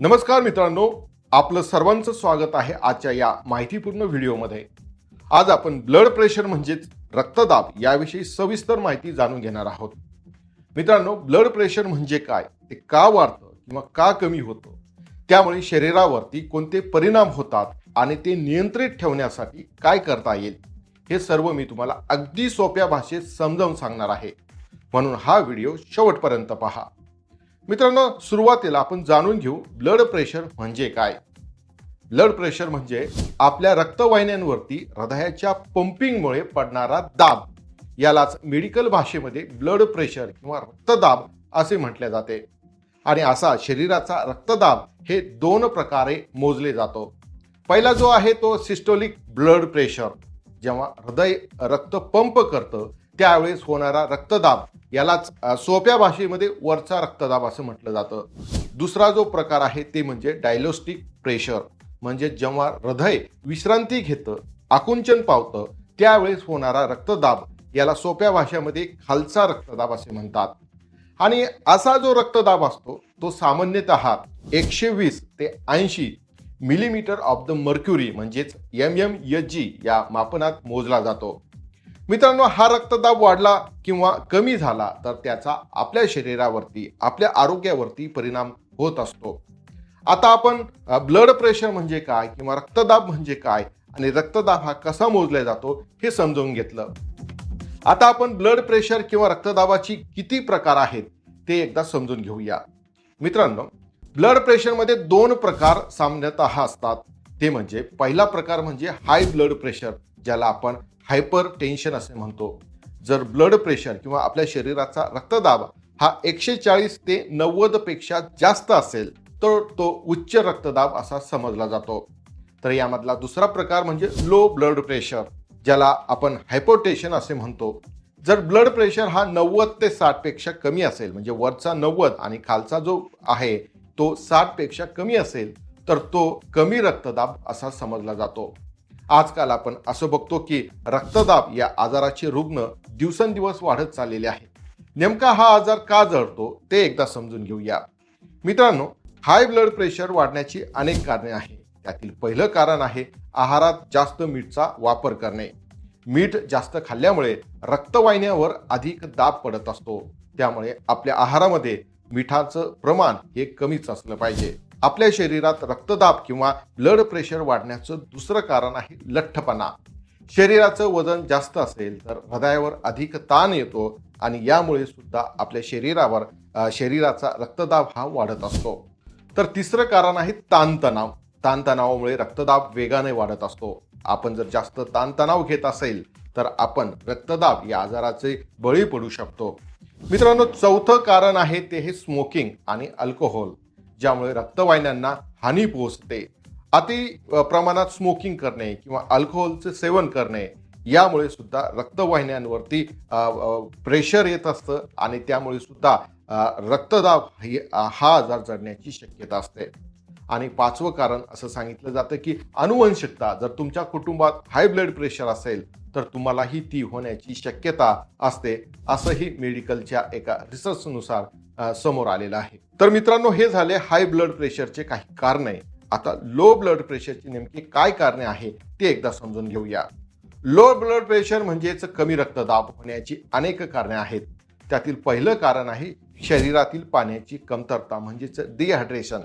नमस्कार मित्रांनो आपलं सर्वांचं स्वागत आहे आजच्या या माहितीपूर्ण व्हिडिओमध्ये. आज आपण ब्लड प्रेशर म्हणजेच रक्तदाब याविषयी सविस्तर माहिती जाणून घेणार आहोत. मित्रांनो ब्लड प्रेशर म्हणजे काय? ते का वाढतं किंवा का कमी होतं? त्यामुळे शरीरावरती कोणते परिणाम होतात आणि ते नियंत्रित ठेवण्यासाठी काय करता येईल? हे सर्व मी तुम्हाला अगदी सोप्या भाषेत समजावून सांगणार आहे. म्हणून हा व्हिडिओ शेवटपर्यंत पहा. मित्रांनो सुरुवातीला आपण जाणून घेऊ ब्लड प्रेशर म्हणजे काय. ब्लड प्रेशर म्हणजे आपल्या रक्तवाहिन्यांवरती हृदयाच्या पंपिंगमुळे पडणारा दाब. यालाच मेडिकल भाषेमध्ये ब्लड प्रेशर किंवा रक्तदाब असे म्हटले जाते. आणि असा शरीराचा रक्तदाब हे दोन प्रकारे मोजले जातो. पहिला जो आहे तो सिस्टोलिक ब्लड प्रेशर जेव्हा हृदय रक्त पंप करतं त्यावेळेस होणारा रक्तदाब. यालाच सोप्या भाषेमध्ये वरचा रक्तदाब असं म्हटलं जातं. दुसरा जो प्रकार आहे ते म्हणजे डायलोस्टिक प्रेशर. म्हणजे जेव्हा हृदय विश्रांती घेतं आकुंचन पावतं त्यावेळेस होणारा रक्तदाब. याला सोप्या भाषेमध्ये खालचा रक्तदाब असे म्हणतात. आणि असा जो रक्तदाब असतो तो सामान्यतः एकशे वीस ते ऐंशी मिलीमीटर ऑफ द मर्क्युरी म्हणजेच एम एम एच जी या मापनात मोजला जातो. मित्रांनो हा रक्तदाब वाढला किंवा कमी झाला तर त्याचा आपल्या शरीरावरती आपल्या आरोग्यावरती परिणाम होत असतो. आता आपण ब्लड प्रेशर म्हणजे काय किंवा रक्तदाब म्हणजे काय आणि रक्तदाब हा कसा मोजला जातो हे समजावून घेतलं. आता आपण ब्लड प्रेशर किंवा रक्तदाबाची किती प्रकार आहेत ते एकदा समजून घेऊया. मित्रांनो ब्लड प्रेशरमध्ये दोन प्रकार सामान्यतः असतात. ते म्हणजे पहिला प्रकार म्हणजे हाय ब्लड प्रेशर ज्याला आपण हायपर टेन्शन असे म्हणतो. जर ब्लड प्रेशर किंवा आपल्या शरीराचा रक्तदाब हा एकशे चाळीस ते नव्वदपेक्षा जास्त असेल तर तो उच्च रक्तदाब असा समजला जातो. तर यामधला दुसरा प्रकार म्हणजे लो ब्लड प्रेशर ज्याला आपण हायपोटेशन असे म्हणतो. जर ब्लड प्रेशर हा नव्वद ते साठपेक्षा कमी असेल म्हणजे वरचा नव्वद आणि खालचा जो आहे तो साठपेक्षा कमी असेल तर तो कमी रक्तदाब असा समजला जातो. आजकाल आपण असं बघतो की रक्तदाब या आजाराचे रुग्ण दिवसेंदिवस वाढत चाललेले आहेत नेमका हा आजार का जळतो ते एकदा समजून घेऊया. मित्रांनो हाय ब्लड प्रेशर वाढण्याची अनेक कारणे आहेत. त्यातील पहिलं कारण आहे आहारात जास्त मीठचा वापर करणे. मीठ जास्त खाल्ल्यामुळे रक्तवाहिन्यावर अधिक दाब पडत असतो. त्यामुळे आपल्या आहारामध्ये मिठाचं प्रमाण हे कमीच असलं पाहिजे. आपल्या शरीरात रक्तदाब किंवा ब्लड प्रेशर वाढण्याचं दुसरं कारण आहे लठ्ठपणा. शरीराचं वजन जास्त असेल तर हृदयावर अधिक ताण येतो आणि यामुळे सुद्धा आपल्या शरीरावर शरीराचा रक्तदाब हा वाढत असतो. तर तिसरं कारण आहे ताणतणाव. ताणतणावामुळे रक्तदाब वेगाने वाढत असतो. आपण जर जास्त ताणतणाव घेत असेल तर आपण रक्तदाब या आजाराचे बळी पडू शकतो. मित्रांनो चौथं कारण आहे ते हे स्मोकिंग आणि अल्कोहोल ज्यामुळे रक्तवाहिन्यांना हानी पोहोचते. अति प्रमाणात स्मोकिंग करणे किंवा अल्कोहोलचे सेवन करणे यामुळे सुद्धा रक्तवाहिन्यांवरती प्रेशर येत असतं आणि त्यामुळे सुद्धा रक्तदाब ही हा आजार जडण्याची शक्यता असते. आणि पाचवं कारण असं सांगितलं जातं की अनुवंशिकता जर तुमच्या कुटुंबात हाय ब्लड प्रेशर असेल तर तुम्हालाही ती होण्याची शक्यता असते असंही मेडिकलच्या एका रिसर्चनुसार समोर आलेलं आहे. तर मित्रांनो हे झाले हाय ब्लड प्रेशरचे काही कारण. आहे आता लो ब्लड प्रेशरची नेमकी काय कारणे आहे ते एकदा समजून घेऊया. लो ब्लड प्रेशर म्हणजेच कमी रक्तदाब होण्याची अनेक कारणे आहेत. त्यातील पहिलं कारण आहे शरीरातील पाण्याची कमतरता म्हणजेच डिहायड्रेशन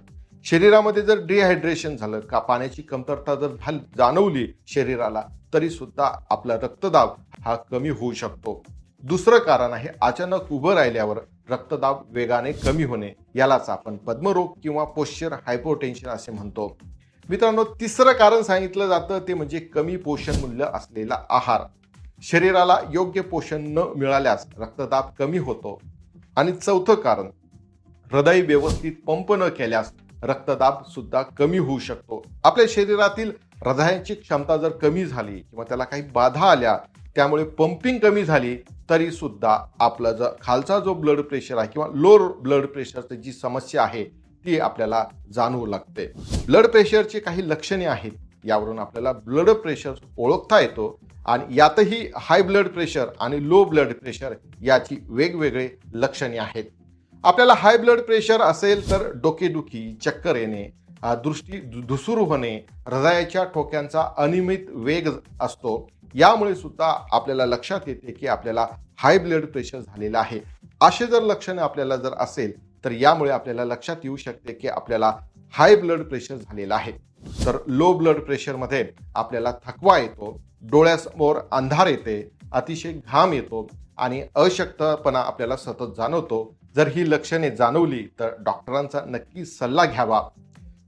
शरीरामध्ये जर डिहायड्रेशन झालं का पाण्याची कमतरता जर झाल जाणवली शरीराला तरी सुद्धा आपला रक्तदाब हा कमी होऊ शकतो. दुसरं कारण आहे अचानक उभं राहिल्यावर रक्तदाब वेगाने कमी होणे यालाच आपण पद्मरोग किंवा पोश्चर हायपोटेन्शन असे म्हणतो. मित्रांनो तिसरं कारण सांगितलं जातं ते म्हणजे कमी पोषण मूल्य असलेला आहार. शरीराला योग्य पोषण न मिळाल्यास रक्तदाब कमी होतो. आणि चौथं कारण हृदय व्यवस्थित पंप न केल्यास रक्तदाब सुद्धा कमी होऊ शकतो. आपल्या शरीरातील हृदयाची क्षमता जर कमी झाली किंवा त्याला काही बाधा आल्या त्यामुळे पंपिंग कमी झाली तरी सुद्धा आपला जर खालचा जो ब्लड प्रेशर आहे किंवा लो ब्लड प्रेशरची जी समस्या आहे ती आपल्याला जाणवू लागते. ब्लड प्रेशरची काही लक्षणे आहेत यावरून आपल्याला ब्लड प्रेशर ओळखता येतो आणि यातही हाय ब्लड प्रेशर आणि लो ब्लड प्रेशर याची वेगवेगळे लक्षणे आहेत. आपल्याला हाय ब्लड प्रेशर असेल तर डोकेदुखी चक्कर येणे दृष्टी धु- धुसूर होणे हृदयाच्या ठोक्यांचा अनियमित वेग असतो. यामुळे सुद्धा आपल्याला लक्षात येते की आपल्याला हाय ब्लड प्रेशर झालेलं आहे. असे जर लक्षणं आपल्याला जर असेल तर यामुळे आपल्याला लक्षात येऊ शकते की आपल्याला हाय ब्लड प्रेशर झालेलं आहे. तर लो ब्लड प्रेशरमध्ये आपल्याला थकवा येतो डोळ्यासमोर अंधार येते अतिशय घाम येतो आणि अशक्तपणा आपल्याला सतत जाणवतो. जर ही लक्षणे जाणवली तर डॉक्टरांचा नक्की सल्ला घ्यावा.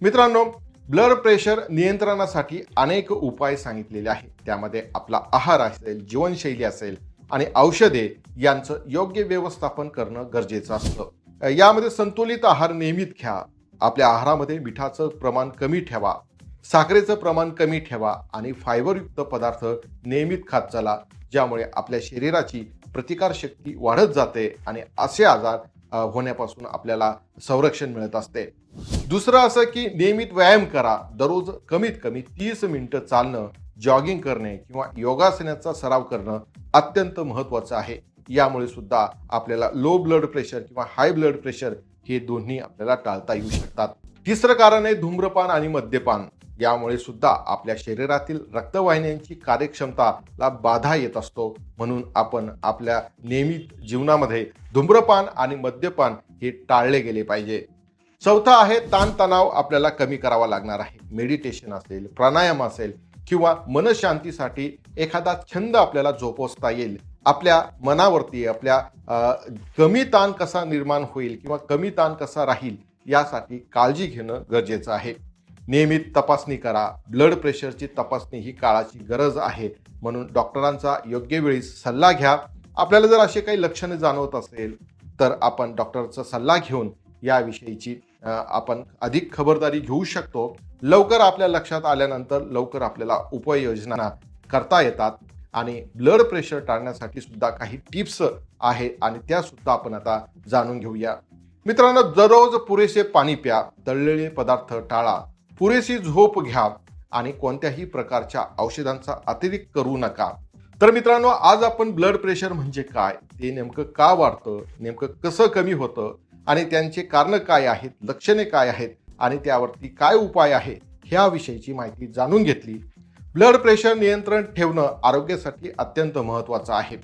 मित्रांनो ब्लड प्रेशर नियंत्रणासाठी अनेक उपाय सांगितलेले आहेत. त्यामध्ये आपला आहार असेल जीवनशैली असेल आणि औषधे यांचं योग्य व्यवस्थापन करणं गरजेचं असतं. यामध्ये संतुलित आहार नियमित घ्या. आपल्या आहारामध्ये मिठाचं प्रमाण कमी ठेवा साखरेचं प्रमाण कमी ठेवा आणि फायबरयुक्त पदार्थ नियमित खात चला ज्यामुळे आपल्या शरीराची प्रतिकारशक्ती वाढत जाते आणि असे आजार होण्यापासून आपल्याला संरक्षण मिळत असते. दुसरं असं की नियमित व्यायाम करा. दररोज कमीत कमी तीस मिनिटं चालणं जॉगिंग करणे किंवा योगासनाचा सराव करणं अत्यंत महत्त्वाचं आहे. यामुळे सुद्धा आपल्याला लो ब्लड प्रेशर किंवा हाय ब्लड प्रेशर हे दोन्ही आपल्याला टाळता येऊ शकतात. तिसरं कारण आहे धूम्रपान आणि मद्यपान. यामुळे सुद्धा आपल्या शरीरातील रक्तवाहिन्यांची कार्यक्षमताला बाधा येत असतो. म्हणून आपण आपल्या नियमित जीवनामध्ये धूम्रपान आणि मद्यपान हे टाळले गेले पाहिजे. चौथा आहे ताणतणाव आपल्याला कमी करावा लागणार आहे. मेडिटेशन असेल प्राणायाम असेल किंवा मनशांतीसाठी एखादा छंद आपल्याला जोपासता येईल. आपल्या मनावरती आपल्या कमी ताण कसा निर्माण होईल किंवा कमी ताण कसा राहील यासाठी काळजी घेणं गरजेचं आहे. नियमित तपासणी करा. ब्लड प्रेशरची तपासणी ही काळाची गरज आहे. म्हणून डॉक्टरांचा योग्य वेळी सल्ला घ्या. आपल्याला जर असे काही लक्षणे जाणवत असेल तर आपण डॉक्टरचा सल्ला घेऊन याविषयीची आपण अधिक खबरदारी घेऊ शकतो. लवकर आपल्या लक्षात आल्यानंतर लवकर आपल्याला उपाययोजना करता येतात आणि ब्लड प्रेशर टाळण्यासाठी सुद्धा काही टिप्स आहे आणि त्या सुद्धा आपण आता जाणून घेऊया. मित्रांनो दररोज पुरेसे पाणी प्या तळलेले पदार्थ टाळा पुरेशी झोप घ्या आणि कोणत्याही प्रकारच्या औषधांचा अतिरिक्त करू नका. तर मित्रांनो आज आपण ब्लड प्रेशर म्हणजे काय ते नेमकं का वाढतं नेमकं कसं कमी होतं आणि त्यांचे कारणं काय आहेत लक्षणे काय आहेत आणि त्यावरती काय उपाय आहे ह्याविषयीची माहिती जाणून घेतली. ब्लड प्रेशर नियंत्रण ठेवणं आरोग्यासाठी अत्यंत महत्त्वाचं आहे.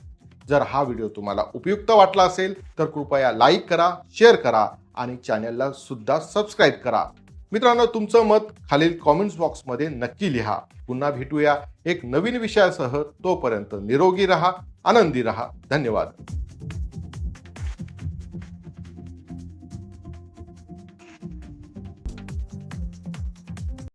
जर हा व्हिडिओ तुम्हाला उपयुक्त वाटला असेल तर कृपया लाईक करा शेअर करा आणि चॅनलला सुद्धा सबस्क्राईब करा. मित्रांनो तुमचं मत खालील कॉमेंट्स बॉक्समध्ये नक्की लिहा. पुन्हा भेटूया एक नवीन विषयासह. तोपर्यंत निरोगी रहा आनंदी रहा. धन्यवाद.